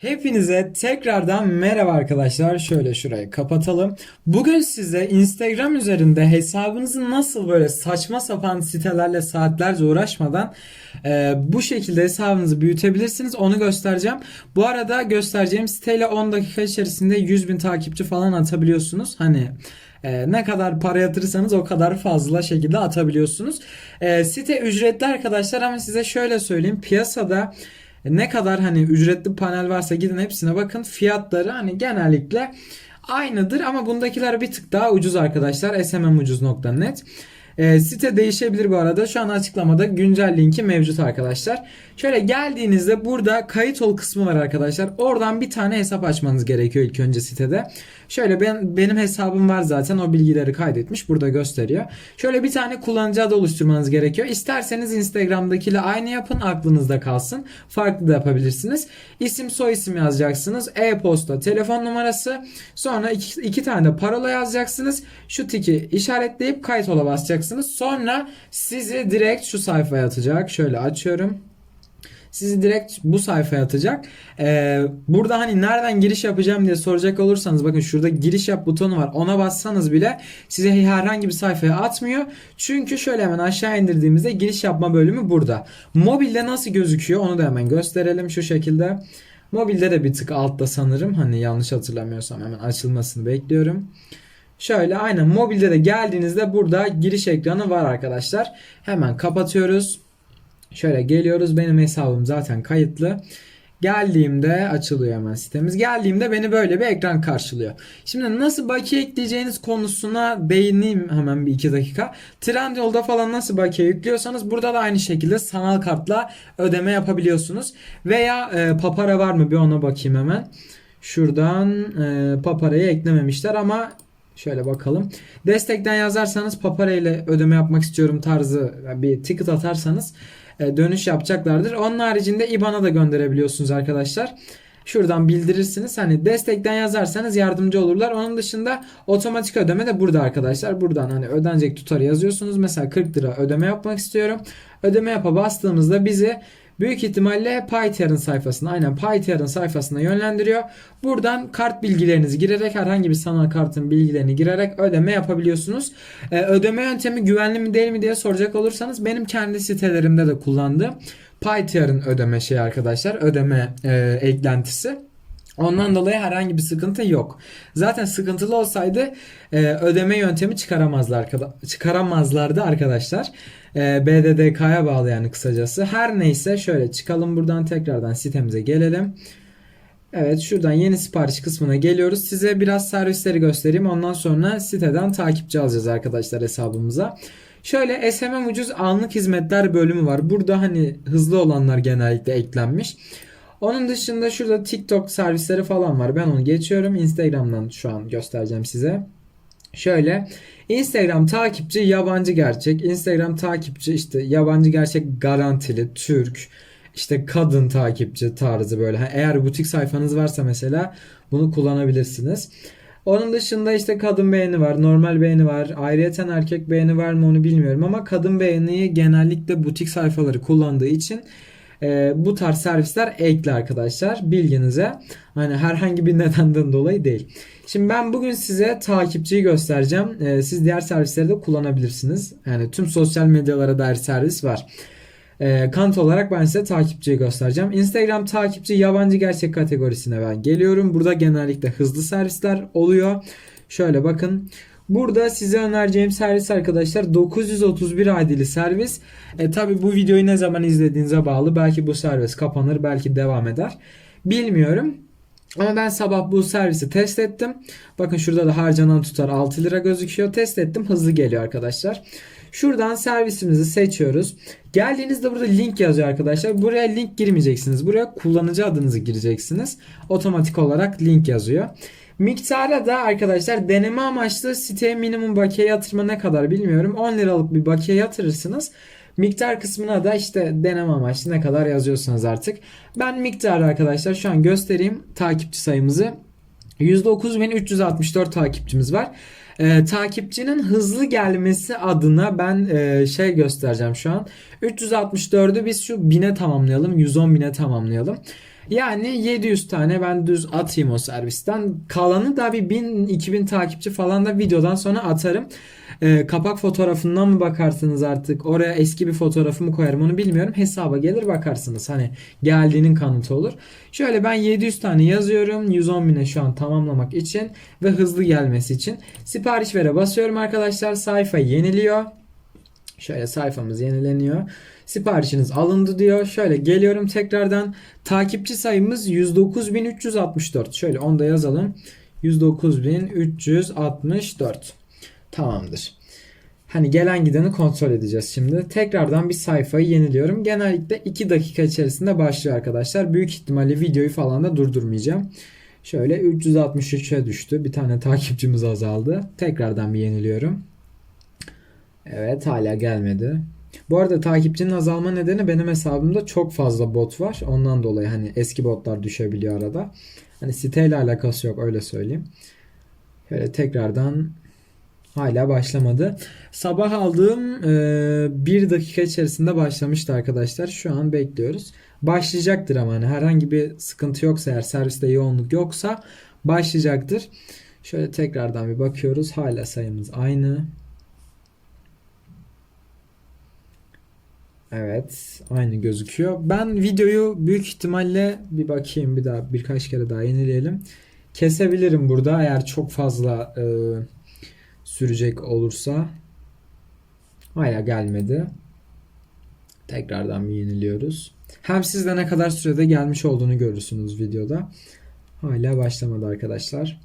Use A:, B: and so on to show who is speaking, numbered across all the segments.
A: Hepinize tekrardan merhaba arkadaşlar. Şöyle şurayı kapatalım. Bugün size Instagram üzerinde hesabınızı nasıl böyle saçma sapan sitelerle saatlerce uğraşmadan e, bu şekilde hesabınızı büyütebilirsiniz. Onu göstereceğim. Bu arada göstereceğim siteyle 10 dakika içerisinde 100 bin takipçi falan atabiliyorsunuz. Hani e, ne kadar para yatırırsanız o kadar fazla şekilde atabiliyorsunuz. E, site ücretli arkadaşlar ama size şöyle söyleyeyim. Piyasada ne kadar hani ücretli panel varsa gidin hepsine bakın. Fiyatları hani genellikle aynıdır ama bundakiler bir tık daha ucuz arkadaşlar. smmucuz.net e, site değişebilir bu arada. Şu an açıklamada güncel linki mevcut arkadaşlar. Şöyle geldiğinizde burada kayıt ol kısmı var arkadaşlar. Oradan bir tane hesap açmanız gerekiyor ilk önce sitede. Şöyle ben benim hesabım var zaten o bilgileri kaydetmiş burada gösteriyor. Şöyle bir tane kullanıcı adı oluşturmanız gerekiyor. İsterseniz Instagram'dakiyle aynı yapın aklınızda kalsın. Farklı da yapabilirsiniz. İsim soy isim yazacaksınız. E-posta, telefon numarası. Sonra iki, iki tane de parola yazacaksınız. Şu tiki işaretleyip kayıt ola basacaksınız. Sonra sizi direkt şu sayfaya atacak. Şöyle açıyorum sizi direkt bu sayfaya atacak. Ee, burada hani nereden giriş yapacağım diye soracak olursanız bakın şurada giriş yap butonu var. Ona bassanız bile size herhangi bir sayfaya atmıyor. Çünkü şöyle hemen aşağı indirdiğimizde giriş yapma bölümü burada. Mobilde nasıl gözüküyor onu da hemen gösterelim şu şekilde. Mobilde de bir tık altta sanırım. Hani yanlış hatırlamıyorsam hemen açılmasını bekliyorum. Şöyle aynen mobilde de geldiğinizde burada giriş ekranı var arkadaşlar. Hemen kapatıyoruz. Şöyle geliyoruz. Benim hesabım zaten kayıtlı. Geldiğimde açılıyor hemen sitemiz. Geldiğimde beni böyle bir ekran karşılıyor. Şimdi nasıl bakiye ekleyeceğiniz konusuna değineyim hemen bir iki dakika. Trendyol'da falan nasıl bakiye yüklüyorsanız burada da aynı şekilde sanal kartla ödeme yapabiliyorsunuz. Veya e, papara var mı bir ona bakayım hemen. Şuradan e, paparayı eklememişler ama Şöyle bakalım. Destekten yazarsanız papara ile ödeme yapmak istiyorum tarzı bir ticket atarsanız dönüş yapacaklardır. Onun haricinde IBAN'a da gönderebiliyorsunuz arkadaşlar. Şuradan bildirirsiniz. Hani destekten yazarsanız yardımcı olurlar. Onun dışında otomatik ödeme de burada arkadaşlar. Buradan hani ödenecek tutarı yazıyorsunuz. Mesela 40 lira ödeme yapmak istiyorum. Ödeme yapa bastığımızda bizi büyük ihtimalle PyTar'ın sayfasına aynen PyTar'ın sayfasına yönlendiriyor. Buradan kart bilgilerinizi girerek herhangi bir sanal kartın bilgilerini girerek ödeme yapabiliyorsunuz. Ee, ödeme yöntemi güvenli mi değil mi diye soracak olursanız benim kendi sitelerimde de kullandığım PyTar'ın ödeme şey arkadaşlar ödeme e, eklentisi. Ondan dolayı herhangi bir sıkıntı yok. Zaten sıkıntılı olsaydı e, ödeme yöntemi çıkaramazlar çıkaramazlardı arkadaşlar. E, BDDK'ya bağlı yani kısacası. Her neyse şöyle çıkalım buradan tekrardan sitemize gelelim. Evet şuradan yeni sipariş kısmına geliyoruz. Size biraz servisleri göstereyim. Ondan sonra siteden takipçi alacağız arkadaşlar hesabımıza. Şöyle SMM ucuz anlık hizmetler bölümü var. Burada hani hızlı olanlar genellikle eklenmiş. Onun dışında şurada TikTok servisleri falan var. Ben onu geçiyorum. Instagram'dan şu an göstereceğim size. Şöyle Instagram takipçi yabancı gerçek. Instagram takipçi işte yabancı gerçek garantili Türk işte kadın takipçi tarzı böyle. Eğer butik sayfanız varsa mesela bunu kullanabilirsiniz. Onun dışında işte kadın beğeni var, normal beğeni var. Ayrıyeten erkek beğeni var mı onu bilmiyorum ama kadın beğeniyi genellikle butik sayfaları kullandığı için e, bu tarz servisler ekli arkadaşlar bilginize. Hani herhangi bir nedenden dolayı değil. Şimdi ben bugün size takipçiyi göstereceğim. E, siz diğer servisleri de kullanabilirsiniz. Yani tüm sosyal medyalara dair servis var. E, kanıt olarak ben size takipçiyi göstereceğim. Instagram takipçi yabancı gerçek kategorisine ben geliyorum. Burada genellikle hızlı servisler oluyor. Şöyle bakın. Burada size önereceğim servis arkadaşlar 931 ID'li servis. E, tabi bu videoyu ne zaman izlediğinize bağlı. Belki bu servis kapanır belki devam eder. Bilmiyorum. Ama ben sabah bu servisi test ettim. Bakın şurada da harcanan tutar 6 lira gözüküyor. Test ettim hızlı geliyor arkadaşlar. Şuradan servisimizi seçiyoruz. Geldiğinizde burada link yazıyor arkadaşlar. Buraya link girmeyeceksiniz. Buraya kullanıcı adınızı gireceksiniz. Otomatik olarak link yazıyor. Miktara da arkadaşlar deneme amaçlı siteye minimum bakiye yatırma ne kadar bilmiyorum. 10 liralık bir bakiye yatırırsınız. Miktar kısmına da işte deneme amaçlı ne kadar yazıyorsunuz artık. Ben miktarı arkadaşlar şu an göstereyim takipçi sayımızı. 109.364 takipçimiz var. Ee, takipçinin hızlı gelmesi adına ben e, şey göstereceğim şu an. 364'ü biz şu 1000'e tamamlayalım. 110 bine tamamlayalım. Yani 700 tane ben düz atayım o servisten. Kalanı da bir 1000-2000 takipçi falan da videodan sonra atarım. Ee, kapak fotoğrafından mı bakarsınız artık? Oraya eski bir fotoğrafımı koyarım onu bilmiyorum. Hesaba gelir bakarsınız. Hani geldiğinin kanıtı olur. Şöyle ben 700 tane yazıyorum. 110 bine şu an tamamlamak için ve hızlı gelmesi için. Sipariş vere basıyorum arkadaşlar. Sayfa yeniliyor. Şöyle sayfamız yenileniyor. Siparişiniz alındı diyor. Şöyle geliyorum tekrardan. Takipçi sayımız 109.364. Şöyle onu da yazalım. 109.364. Tamamdır. Hani gelen gideni kontrol edeceğiz şimdi. Tekrardan bir sayfayı yeniliyorum. Genellikle 2 dakika içerisinde başlıyor arkadaşlar. Büyük ihtimalle videoyu falan da durdurmayacağım. Şöyle 363'e düştü. Bir tane takipçimiz azaldı. Tekrardan bir yeniliyorum. Evet hala gelmedi. Bu arada takipçinin azalma nedeni benim hesabımda çok fazla bot var. Ondan dolayı hani eski botlar düşebiliyor arada. Hani siteyle alakası yok öyle söyleyeyim. Şöyle tekrardan hala başlamadı. Sabah aldığım e, bir dakika içerisinde başlamıştı arkadaşlar. Şu an bekliyoruz. Başlayacaktır ama hani herhangi bir sıkıntı yoksa eğer serviste yoğunluk yoksa başlayacaktır. Şöyle tekrardan bir bakıyoruz. Hala sayımız aynı. Evet, aynı gözüküyor. Ben videoyu büyük ihtimalle bir bakayım bir daha birkaç kere daha yenileyelim. Kesebilirim burada eğer çok fazla e, sürecek olursa. Hala gelmedi. Tekrardan bir yeniliyoruz. Hem siz de ne kadar sürede gelmiş olduğunu görürsünüz videoda. Hala başlamadı arkadaşlar.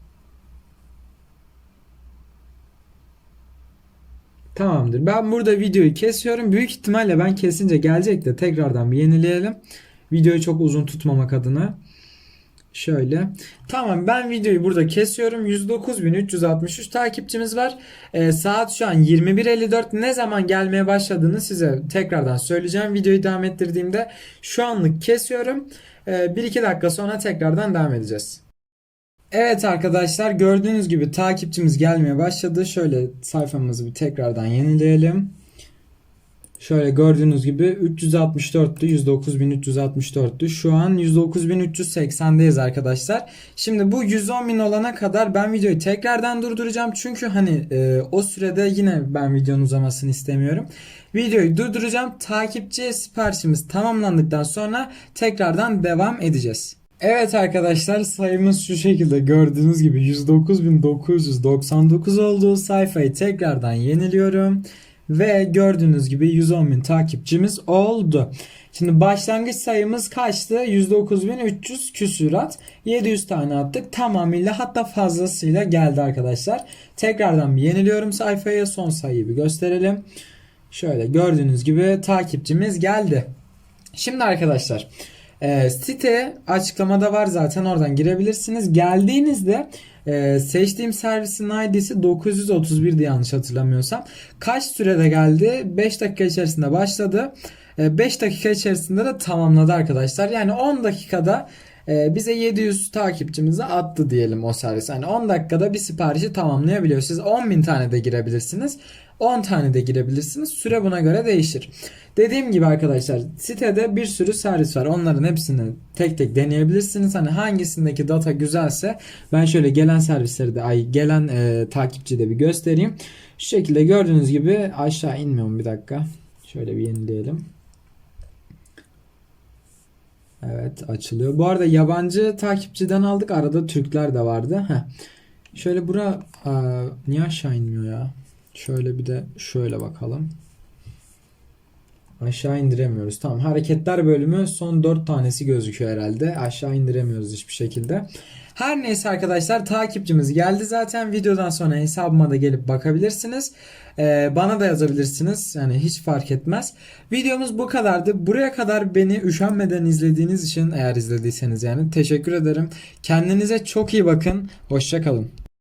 A: Tamamdır. Ben burada videoyu kesiyorum. Büyük ihtimalle ben kesince gelecek de tekrardan bir yenileyelim. Videoyu çok uzun tutmamak adına. Şöyle. Tamam ben videoyu burada kesiyorum. 109.363 takipçimiz var. Ee, saat şu an 21.54. Ne zaman gelmeye başladığını size tekrardan söyleyeceğim. Videoyu devam ettirdiğimde şu anlık kesiyorum. Ee, 1-2 dakika sonra tekrardan devam edeceğiz. Evet arkadaşlar gördüğünüz gibi takipçimiz gelmeye başladı. Şöyle sayfamızı bir tekrardan yenileyelim. Şöyle gördüğünüz gibi 364'tü 109.364'tü. Şu an 109.380'deyiz arkadaşlar. Şimdi bu 110.000 olana kadar ben videoyu tekrardan durduracağım. Çünkü hani e, o sürede yine ben videonun uzamasını istemiyorum. Videoyu durduracağım. Takipçi siparişimiz tamamlandıktan sonra tekrardan devam edeceğiz. Evet arkadaşlar sayımız şu şekilde gördüğünüz gibi 109.999 olduğu sayfayı tekrardan yeniliyorum. Ve gördüğünüz gibi 110.000 takipçimiz oldu. Şimdi başlangıç sayımız kaçtı? 109.300 küsurat. 700 tane attık. Tamamıyla hatta fazlasıyla geldi arkadaşlar. Tekrardan bir yeniliyorum sayfayı. Son sayıyı bir gösterelim. Şöyle gördüğünüz gibi takipçimiz geldi. Şimdi arkadaşlar e, site açıklamada var zaten oradan girebilirsiniz. Geldiğinizde e, seçtiğim servisin ID'si 931'di yanlış hatırlamıyorsam. Kaç sürede geldi? 5 dakika içerisinde başladı. 5 dakika içerisinde de tamamladı arkadaşlar. Yani 10 dakikada e, bize 700 takipçimizi attı diyelim o servis. Yani 10 dakikada bir siparişi tamamlayabiliyor. Siz 10.000 tane de girebilirsiniz. 10 tane de girebilirsiniz. Süre buna göre değişir. Dediğim gibi arkadaşlar sitede bir sürü servis var. Onların hepsini tek tek deneyebilirsiniz. Hani hangisindeki data güzelse ben şöyle gelen servisleri de ay gelen e, takipçi de bir göstereyim. Şu şekilde gördüğünüz gibi aşağı inmiyorum bir dakika. Şöyle bir yenileyelim. Evet açılıyor. Bu arada yabancı takipçiden aldık. Arada Türkler de vardı. Heh. Şöyle bura aa, niye aşağı inmiyor ya? Şöyle bir de şöyle bakalım. Aşağı indiremiyoruz. Tamam hareketler bölümü son 4 tanesi gözüküyor herhalde. Aşağı indiremiyoruz hiçbir şekilde. Her neyse arkadaşlar takipçimiz geldi zaten. Videodan sonra hesabıma da gelip bakabilirsiniz. Ee, bana da yazabilirsiniz. Yani hiç fark etmez. Videomuz bu kadardı. Buraya kadar beni üşenmeden izlediğiniz için eğer izlediyseniz yani teşekkür ederim. Kendinize çok iyi bakın. Hoşçakalın.